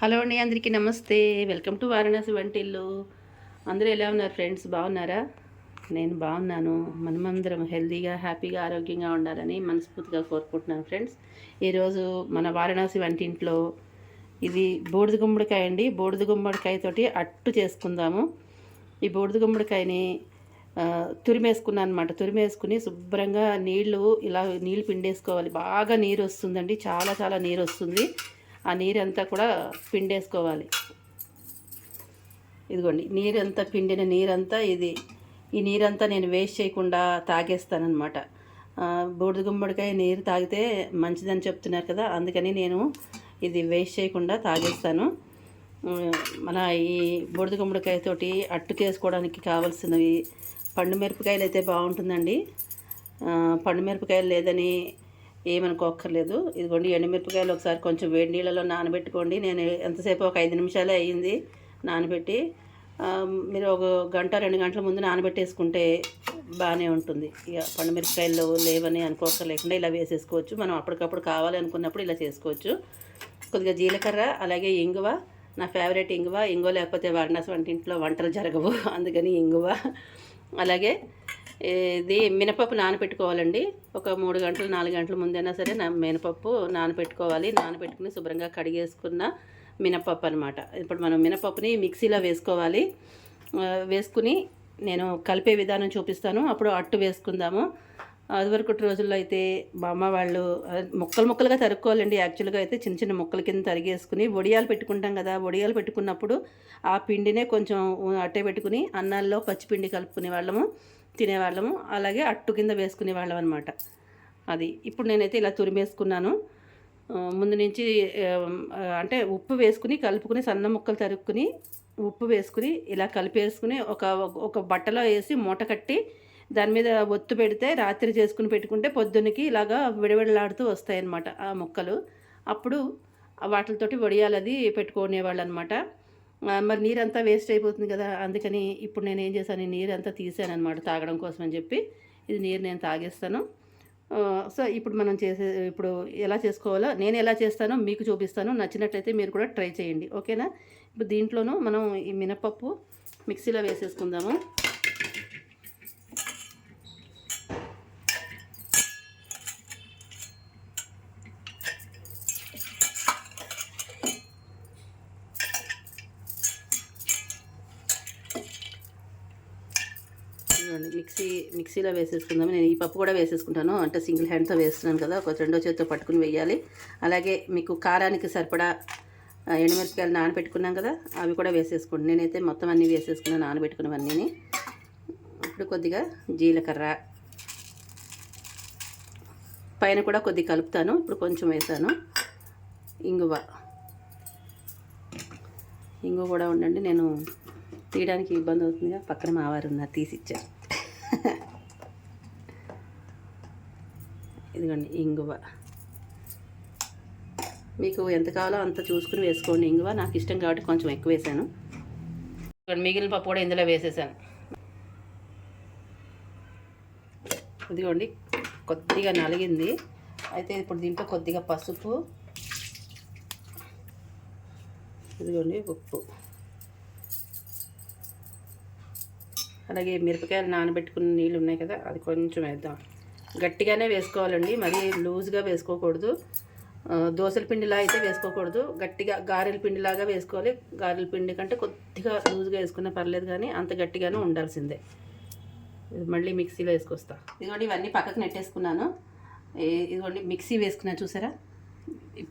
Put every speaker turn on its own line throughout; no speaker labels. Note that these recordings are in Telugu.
హలో అండి అందరికీ నమస్తే. వెల్కమ్ టు వారణాసి వంటిల్లు. అందరూ ఎలా ఉన్నారు ఫ్రెండ్స్? బాగున్నారా? నేను బాగున్నాను. మనమందరం హెల్తీగా హ్యాపీగా ఆరోగ్యంగా ఉండాలని మనస్ఫూర్తిగా కోరుకుంటున్నాను ఫ్రెండ్స్. ఈరోజు మన వారణాసి వంటింట్లో ఇది బూడిద గుమ్మడికాయ అండి. బూడిద గుమ్మడికాయతోటి అట్టు చేసుకుందాము. ఈ బూడిద గుమ్మడికాయని తురిమేసుకున్నాను అనమాట తురిమేసుకుని శుభ్రంగా నీళ్ళు ఇలా నీళ్ళు పిండేసుకోవాలి. బాగా నీరు వస్తుందండి చాలా చాలా నీరు వస్తుంది ఆ నీరంతా కూడా పిండేసుకోవాలి. ఇదిగోండి నీరంతా పిండిన నీరంతా ఇది ఈ నీరంతా నేను వేస్ట్ చేయకుండా తాగేస్తానమాట బూడిద గుమ్మడికాయ నీరు తాగితే మంచిదని చెప్తున్నారు కదా అందుకని నేను ఇది వేస్ట్ చేయకుండా తాగేస్తాను. మన ఈ బూడిద గుమ్మడికాయతోటి అట్టుకేసుకోవడానికి కావాల్సినవి పండు మిరపకాయలు అయితే బాగుంటుందండి. పండు మిరపకాయలు లేదని ఏమనుకోక్కర్లేదు. ఇదిగోండి ఎండుమిరపకాయలు ఒకసారి కొంచెం వేడి నీళ్ళలో నానబెట్టుకోండి. నేను ఎంతసేపు? ఒక ఐదు నిమిషాలే అయ్యింది నానబెట్టి. మీరు ఒక గంట రెండు గంటల ముందు నానబెట్టేసుకుంటే బాగానే ఉంటుంది. ఇక పండు మిరపకాయలు లేవని అనుకోకర్లేకుండా ఇలా వేసేసుకోవచ్చు. మనం అప్పటికప్పుడు కావాలి అనుకున్నప్పుడు ఇలా చేసుకోవచ్చు. కొద్దిగా జీలకర్ర అలాగే ఇంగువ. నా ఫేవరెట్ ఇంగువ. ఇంగువ లేకపోతే వారణాసి వంటింట్లో వంటలు జరగవు. అందుకని ఇంగువ. అలాగే ఇది మినపప్పు నానబెట్టుకోవాలండి ఒక మూడు గంటలు నాలుగు గంటల ముందైనా సరే నా మినపప్పు నానబెట్టుకోవాలి నానబెట్టుకుని శుభ్రంగా కడిగేసుకున్న మినపప్పు అనమాట ఇప్పుడు మనం మినపప్పుని మిక్సీలో వేసుకోవాలి. వేసుకుని నేను కలిపే విధానం చూపిస్తాను. అప్పుడు అట్టు వేసుకుందాము. అదివరకటి రోజుల్లో అయితే మా అమ్మ వాళ్ళు ముక్కలు ముక్కలుగా తరుక్కోవాలండి. యాక్చువల్గా అయితే చిన్న చిన్న ముక్కల కింద తరిగేసుకుని వడియాలు పెట్టుకుంటాం కదా వడియాలు పెట్టుకున్నప్పుడు ఆ పిండినే కొంచెం అట్టే పెట్టుకుని అన్నాల్లో పచ్చిపిండి కలుపుకునే వాళ్ళము. తినేవాళ్ళము. అలాగే అట్టు కింద వేసుకునే వాళ్ళం అనమాట అది ఇప్పుడు నేనైతే ఇలా తురిమేసుకున్నాను. ముందు నుంచి అంటే ఉప్పు వేసుకుని కలుపుకుని సన్న ముక్కలు తరుక్కుని ఉప్పు వేసుకుని ఇలా కలిపేసుకుని ఒక ఒక బట్టలో వేసి మూట కట్టి దాని మీద ఒత్తు పెడితే రాత్రి చేసుకుని పెట్టుకుంటే పొద్దున్నకి ఇలాగా విడవిడలాడుతూ వస్తాయి అన్నమాట ఆ ముక్కలు. అప్పుడు వాటితోటి వడియాలది పెట్టుకునేవాళ్ళు అనమాట మరి నీరంతా వేస్ట్ అయిపోతుంది కదా అందుకని ఇప్పుడు నేను ఏం చేశాను ఈ నీరంతా తీసాను అనమాట తాగడం కోసం అని చెప్పి. ఇది నీరు నేను తాగేస్తాను. సో ఇప్పుడు మనం చేసే ఇప్పుడు ఎలా చేసుకోవాలో నేను ఎలా చేస్తానో మీకు చూపిస్తాను. నచ్చినట్లయితే మీరు కూడా ట్రై చేయండి. ఓకేనా? ఇప్పుడు దీంట్లోనూ మనం ఈ మినపప్పు మిక్సీలో వేసేసుకుందాము. చూడండి మిక్సీ మిక్సీలో వేసేసుకుందాము. నేను ఈ పప్పు కూడా వేసేసుకుంటాను. అంటే సింగిల్ హ్యాండ్తో వేస్తున్నాను కదా ఒక రెండో చేతితో పట్టుకుని వేయాలి. అలాగే మీకు కారానికి సరిపడా ఎండుమిరపకాయలు నానబెట్టుకున్నాం కదా అవి కూడా వేసేసుకోండి. నేనైతే మొత్తం అన్నీ వేసేసుకున్నాను నానబెట్టుకున్నవన్నీ. ఇప్పుడు కొద్దిగా జీలకర్ర. పైన కూడా కొద్దిగా కలుపుతాను ఇప్పుడు కొంచెం వేసాను. ఇంగువ. ఇంగువ కూడా ఉండండి నేను తీయడానికి ఇబ్బంది అవుతుందిగా పక్కన మావారు ఉన్నారు తీసిచ్చారు ఇదిగోండి ఇంగువ. మీకు ఎంత కావాలో అంత చూసుకుని వేసుకోండి. ఇంగువ నాకు ఇష్టం కాబట్టి కొంచెం ఎక్కువ వేసాను. ఇదిగోండి మిగిలిన పప్పు కూడా ఇందులో వేసేసాను. ఇదిగోండి కొద్దిగా నలిగింది. అయితే ఇప్పుడు దీంట్లో కొద్దిగా పసుపు ఇదిగోండి ఉప్పు. అలాగే మిరపకాయలు నానబెట్టుకున్న నీళ్ళు ఉన్నాయి కదా అది కొంచెం వేద్దాం. గట్టిగానే వేసుకోవాలండి మరీ లూజ్గా వేసుకోకూడదు. దోశల దోసల పిండిలా అయితే వేసుకోకూడదు. గట్టిగా గారెల పిండిలాగా వేసుకోవాలి. గారెల పిండి కంటే కొద్దిగా లూజ్గా వేసుకున్నా పర్లేదు కానీ అంత గట్టిగానే ఉండాల్సిందే. మళ్ళీ మిక్సీలో వేసుకొస్తా. ఇదిగోండి ఇవన్నీ పక్కకు నెట్టేసుకున్నాను. ఇదిగోండి మిక్సీ వేసుకున్నా చూసారా?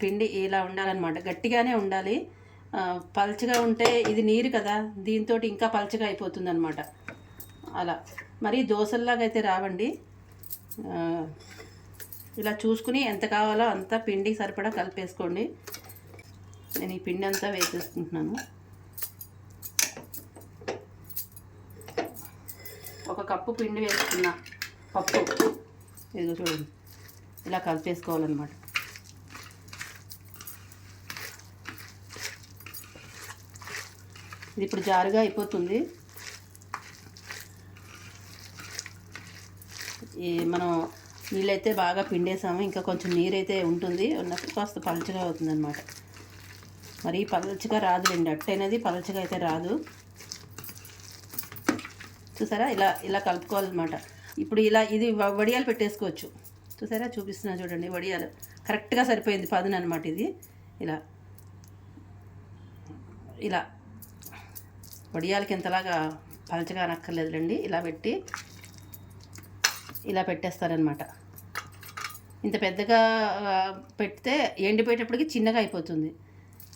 పిండి ఇలా ఉండాలన్నమాట. గట్టిగానే ఉండాలి. పల్చగా ఉంటే ఇది నీరు కదా దీంతో ఇంకా పల్చగా అయిపోతుంది అనమాట అలా. మరి దోశల్లాగా అయితే రావండి ఇలా చూసుకుని ఎంత కావాలో అంత పిండి సరిపడా కలిపేసుకోండి. నేను ఈ పిండి అంతా వేసేసుకుంటున్నాను. ఒక కప్పు పిండి వేసుకున్నా పప్పు. ఇదిగో చూడండి. ఇలా కలిపేసుకోవాలన్నమాట. ఇది ఇప్పుడు జారుగా అయిపోతుంది. మనం నీళ్ళైతే బాగా పిండేసాము. ఇంకా కొంచెం నీరైతే ఉంటుంది. ఉన్నప్పుడు కాస్త పలచగా అవుతుంది అనమాట మరి పలచగా రాదులేండి. అట్టు అనేది పలచగా అయితే రాదు. చూసారా? ఇలా ఇలా కలుపుకోవాలన్నమాట. ఇప్పుడు ఇలా ఇది వ- వడియాలు పెట్టేసుకోవచ్చు. చూసారా? చూపిస్తున్నా చూడండి. వడియాలు. కరెక్ట్గా సరిపోయింది పదును అనమాట ఇది. ఇలా. ఇలా. వడియాలకి ఎంతలాగా పలచగా అనక్కర్లేదులేండి. ఇలా పెట్టి ఇలా పెట్టేస్తారనమాట ఇంత పెద్దగా పెడితే ఎండిపోయేటప్పటికి చిన్నగా అయిపోతుంది.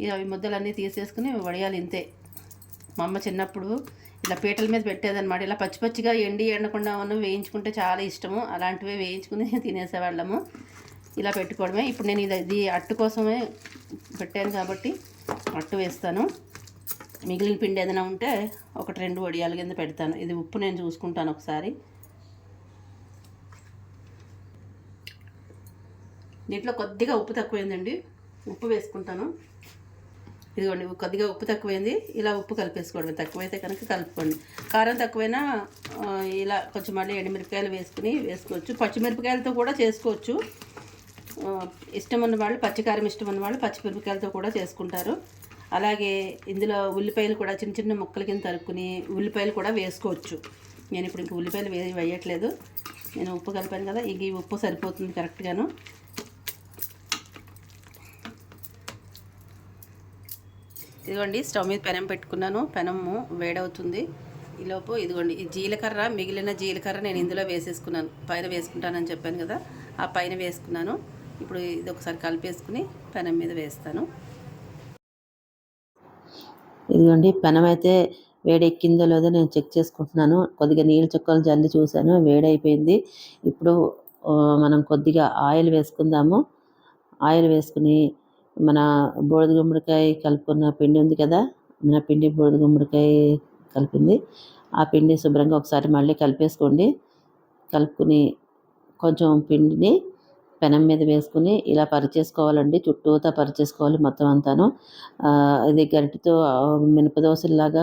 ఇక అవి ముద్దలన్నీ తీసేసుకుని వడియాలు ఇంతే. మా అమ్మ చిన్నప్పుడు ఇలా పీటల మీద పెట్టేదన్నమాట. ఇలా పచ్చి పచ్చిగా ఎండి ఎండకుండా ఉన్న వేయించుకుంటే చాలా ఇష్టము. అలాంటివే వేయించుకుని తినేసేవాళ్ళము. ఇలా పెట్టుకోవడమే. ఇప్పుడు నేను ఇది ఇది అట్టు కోసమే పెట్టాను కాబట్టి అట్టు వేస్తాను. మిగిలిన పిండి ఏదైనా ఉంటే ఒకటి రెండు వడియాల కింద పెడతాను. ఇది ఉప్పు నేను చూసుకుంటాను ఒకసారి. దీంట్లో కొద్దిగా ఉప్పు తక్కువైందండి. ఉప్పు వేసుకుంటాను. ఇదిగోండి కొద్దిగా ఉప్పు తక్కువైంది. ఇలా ఉప్పు కలిపేసుకోవడం తక్కువైతే కనుక కలుపుకోండి. కారం తక్కువైనా ఇలా కొంచెం మళ్ళీ ఎండుమిరపకాయలు వేసుకుని వేసుకోవచ్చు. పచ్చిమిరపకాయలతో కూడా చేసుకోవచ్చు. ఇష్టం ఉన్న వాళ్ళు పచ్చికారం ఇష్టం ఉన్న వాళ్ళు పచ్చిమిరపకాయలతో కూడా చేసుకుంటారు. అలాగే ఇందులో ఉల్లిపాయలు కూడా చిన్న చిన్న ముక్కల కింద తరుక్కుని ఉల్లిపాయలు కూడా వేసుకోవచ్చు. నేను ఇప్పుడు ఇంక ఉల్లిపాయలు వే వేయట్లేదు. నేను ఉప్పు కలిపాను కదా ఇంక ఈ ఉప్పు సరిపోతుంది కరెక్ట్గాను. ఇదిగోండి స్టవ్ మీద పెనం పెట్టుకున్నాను. పెనము వేడవుతుంది. ఈలోపు ఇదిగోండి ఈ జీలకర్ర మిగిలిన జీలకర్ర నేను ఇందులో వేసేసుకున్నాను. పైన వేసుకుంటానని చెప్పాను కదా ఆ పైన వేసుకున్నాను. ఇప్పుడు ఇది ఒకసారి కలిపేసుకుని పెనం మీద వేస్తాను.
ఇదిగోండి పెనం అయితే వేడెక్కిందో లేదో నేను చెక్ చేసుకుంటున్నాను. కొద్దిగా నీళ్ళు చుక్కలు జల్లి చూశాను వేడైపోయింది. ఇప్పుడు మనం కొద్దిగా ఆయిల్ వేసుకుందాము. ఆయిల్ వేసుకుని మన బూడిద గుమ్మడికాయ కలుపుకున్న పిండి ఉంది కదా మన పిండి బూడిద గుమ్మడికాయ కలిపింది. ఆ పిండి శుభ్రంగా ఒకసారి మళ్ళీ కలిపేసుకోండి. కలుపుకుని కొంచెం పిండిని పెనం మీద వేసుకుని ఇలా పరిచేసుకోవాలండి. చుట్టూతా పరిచేసుకోవాలి మొత్తం అంతాను. అది ఇది గరిటెతో ఆ, మినపదోసలాగా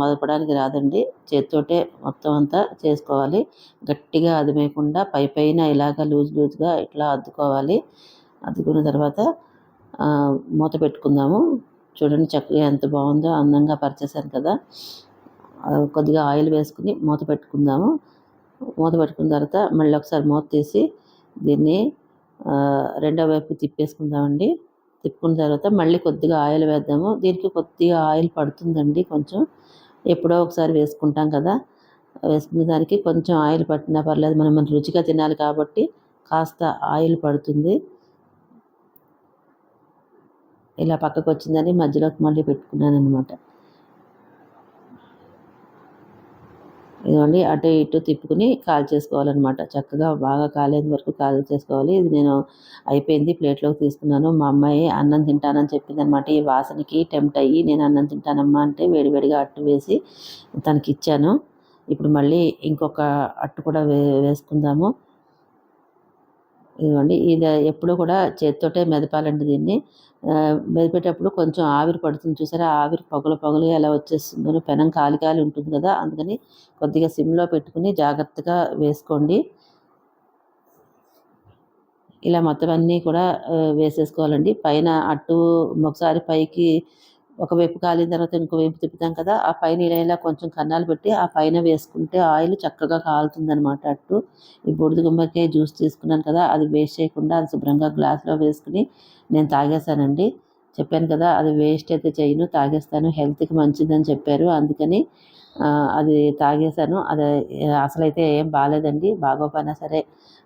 మదపడానికి రాదండి. చేతితోటే మొత్తం అంతా చేసుకోవాలి. గట్టిగా అదిమేయకుండా పై పైన ఇలాగ లూజ్ లూజ్గా ఇట్లా అద్దుకోవాలి. అద్దుకున్న తర్వాత మూత పెట్టుకుందాము. చూడండి చక్కగా ఎంత బాగుందో అందంగా పరిచేశాను కదా. కొద్దిగా ఆయిల్ వేసుకుని మూత పెట్టుకుందాము. మూత పెట్టుకున్న తర్వాత మళ్ళీ ఒకసారి మూత తీసి దీన్ని రెండో వైపు తిప్పేసుకుందామండి. తిప్పుకున్న తర్వాత మళ్ళీ కొద్దిగా ఆయిల్ వేద్దాము. దీనికి కొద్దిగా ఆయిల్ పడుతుందండి కొంచెం. ఎప్పుడో ఒకసారి వేసుకుంటాం కదా. వేసుకున్న దానికి కొంచెం ఆయిల్ పట్టినా పర్లేదు. మనం మన రుచిగా తినాలి కాబట్టి కాస్త ఆయిల్ పడుతుంది. ఇలా పక్కకు వచ్చిందని మధ్యలోకి మళ్ళీ పెట్టుకున్నాను అనమాట ఇదిగోండి అటు ఇటు తిప్పుకుని కాల్ చేసుకోవాలన్నమాట. చక్కగా బాగా కాలేంత వరకు కాల్ చేసుకోవాలి. ఇది నేను అయిపోయింది ప్లేట్లోకి తీసుకున్నాను. మా అమ్మాయి అన్నం తింటానని చెప్పింది అనమాట ఈ వాసనకి టెంప్ట్ అయ్యి నేను అన్నం తింటానమ్మా అంటే వేడివేడిగా అట్టు వేసి తనకి ఇచ్చాను ఇప్పుడు మళ్ళీ ఇంకొక అట్టు కూడా వే వేసుకుందాము. ఇదిగోండి ఇది ఎప్పుడు కూడా చేతితోటే మెదపాలండి దీన్ని. మెదపేటప్పుడు మెదిపేటప్పుడు కొంచెం ఆవిరి పడుతుంది చూసారా? ఆవిరి పొగలు పొగలు ఎలా వచ్చేస్తుందో పెనం కాలి కాలి ఉంటుంది కదా అందుకని కొద్దిగా సిమ్లో పెట్టుకుని జాగ్రత్తగా వేసుకోండి. ఇలా మొత్తం అన్నీ కూడా వేసేసుకోవాలండి. పైన అట్టు ఒకసారి పైకి ఒకవైపు కాలిన తర్వాత ఇంకో వైపు తిప్పుతాం కదా ఆ పైన ఇలా ఇలా కొంచెం కన్నాలు పెట్టి ఆ పైన వేసుకుంటే ఆయిల్ చక్కగా కాలుతుంది అనమాట అట్టు. ఈ బొడిద గుమ్మడికాయ జ్యూస్ తీసుకున్నాను కదా అది వేస్ట్ చేయకుండా అది శుభ్రంగా గ్లాస్లో వేసుకుని నేను తాగేశానండి. చెప్పాను కదా అది వేస్ట్ అయితే చేయను తాగేస్తాను హెల్త్కి మంచిదని చెప్పారు. అందుకని అది తాగేశాను. అది అసలైతే ఏం బాగాలేదండి బాగోపోయినా సరే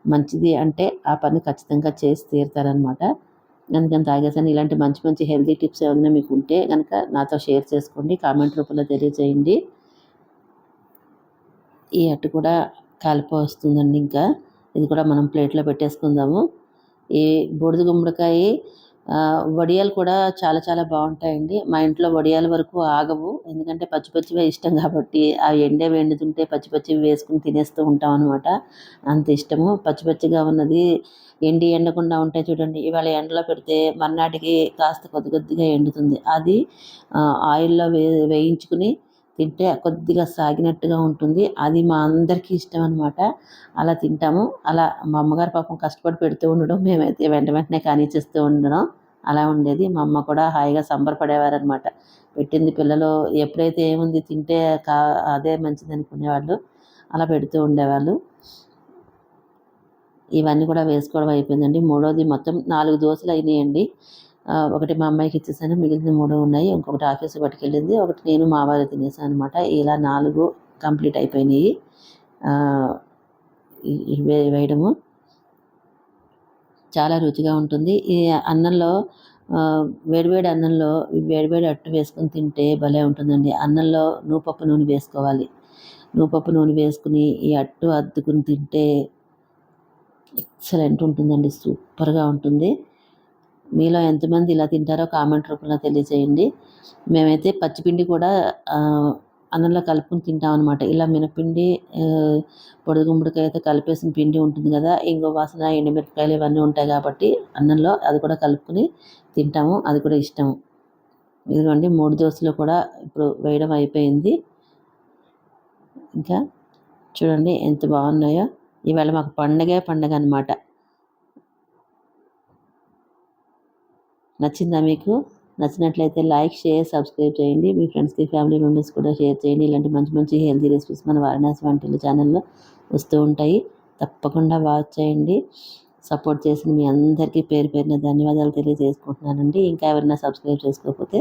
మంచిది అంటే ఆ పని ఖచ్చితంగా చేసి తీరుతారనమాట అందుకని తాగేసాను ఇలాంటి మంచి మంచి హెల్తీ టిప్స్ ఏమైనా మీకు ఉంటే కనుక నాతో షేర్ చేసుకోండి. కామెంట్ రూపంలో తెలియజేయండి. ఈ అట్టు కూడా కలిపి వస్తుందండి ఇంకా. ఇది కూడా మనం ప్లేట్లో పెట్టేసుకుందాము. ఈ బూడిద గుమ్మడికాయ వడియాలు కూడా చాలా చాలా బాగుంటాయండి. మా ఇంట్లో వడియాల వరకు ఆగవు. ఎందుకంటే పచ్చి పచ్చివే ఇష్టం కాబట్టి ఆ ఎండే వెండుతుంటే పచ్చి పచ్చివి వేసుకుని తినేస్తూ ఉంటాం అనమాట అంత ఇష్టము. పచ్చి పచ్చిగా ఉన్నది ఎండి ఎండకుండా ఉంటాయి చూడండి ఇవాళ ఎండలో పెడితే మర్నాటికి కాస్త కొద్ది కొద్దిగా ఎండుతుంది. అది ఆయిల్లో వే వేయించుకుని తింటే కొద్దిగా సాగినట్టుగా ఉంటుంది. అది మా అందరికీ ఇష్టం అనమాట అలా తింటాము. అలా మా అమ్మగారు పాపం కష్టపడి పెడుతూ ఉండడం మేమైతే వెంట వెంటనే కానిచేస్తూ ఉండడం అలా ఉండేది. మా అమ్మ కూడా హాయిగా సంబరపడేవారనమాట పెట్టింది పిల్లలు ఎప్పుడైతే ఏముంది తింటే కా అదే మంచిది అనుకునేవాళ్ళు అలా పెడుతూ ఉండేవాళ్ళు. ఇవన్నీ కూడా వేసుకోవడం అయిపోయిందండి. మూడోది మొత్తం నాలుగు దోశలు అయినాయండి. ఒకటి మా అమ్మాయికి ఇచ్చేసాను మిగిలిన మూడు ఉన్నాయి. ఇంకొకటి ఆఫీస్ పట్టుకెళ్ళింది ఒకటి నేను మా వారు తినేసాను అనమాట ఇలా నాలుగు కంప్లీట్ అయిపోయినాయి. వే- వేయడము చాలా రుచిగా ఉంటుంది. ఈ అన్నంలో వేడివేడి అన్నంలో వేడివేడి అట్టు వేసుకొని తింటే భలే ఉంటుందండి. అన్నంలో నూపప్పు నూనె వేసుకోవాలి. నూపప్పు నూనె వేసుకుని ఈ అట్టు అద్దుకుని తింటే ఎక్సలెంట్ ఉంటుందండి సూపర్గా ఉంటుంది. మీలో ఎంతమంది ఇలా తింటారో కామెంట్ రూపంలో తెలియజేయండి. మేమైతే పచ్చిపిండి కూడా అన్నంలో కలుపుకొని తింటాం అనమాట ఇలా మినపిండి ఆ, గుమ్మడికాయ అయితే కలిపేసిన పిండి ఉంటుంది కదా ఇంకో వాసన ఎండుమిరపకాయలు ఇవన్నీ ఉంటాయి కాబట్టి అన్నంలో అది కూడా కలుపుకొని తింటాము. అది కూడా ఇష్టము ఇదిగోండి మూడు దోశలు కూడా ఇప్పుడు వేయడం అయిపోయింది. ఇంకా చూడండి ఎంత బాగున్నాయో. ఇవాళ మాకు పండగే పండగ అనమాట నచ్చిందా మీకు? నచ్చినట్లయితే లైక్ షేర్ సబ్స్క్రైబ్ చేయండి. మీ ఫ్రెండ్స్కి ఫ్యామిలీ మెంబర్స్ కూడా షేర్ చేయండి. ఇలాంటి మంచి మంచి హెల్తీ రెసిపీస్ మన వారణాసి వంటల ఛానల్లో వస్తూ ఉంటాయి. తప్పకుండా వాచ్ చేయండి. సపోర్ట్ చేసిన మీ అందరికీ పేరు పేరున ధన్యవాదాలు తెలియజేసుకుంటున్నానండి. ఇంకా ఎవరైనా సబ్స్క్రైబ్ చేసుకోకపోతే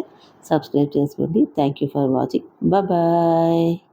సబ్స్క్రైబ్ చేసుకోండి. Thank you for watching. Bye.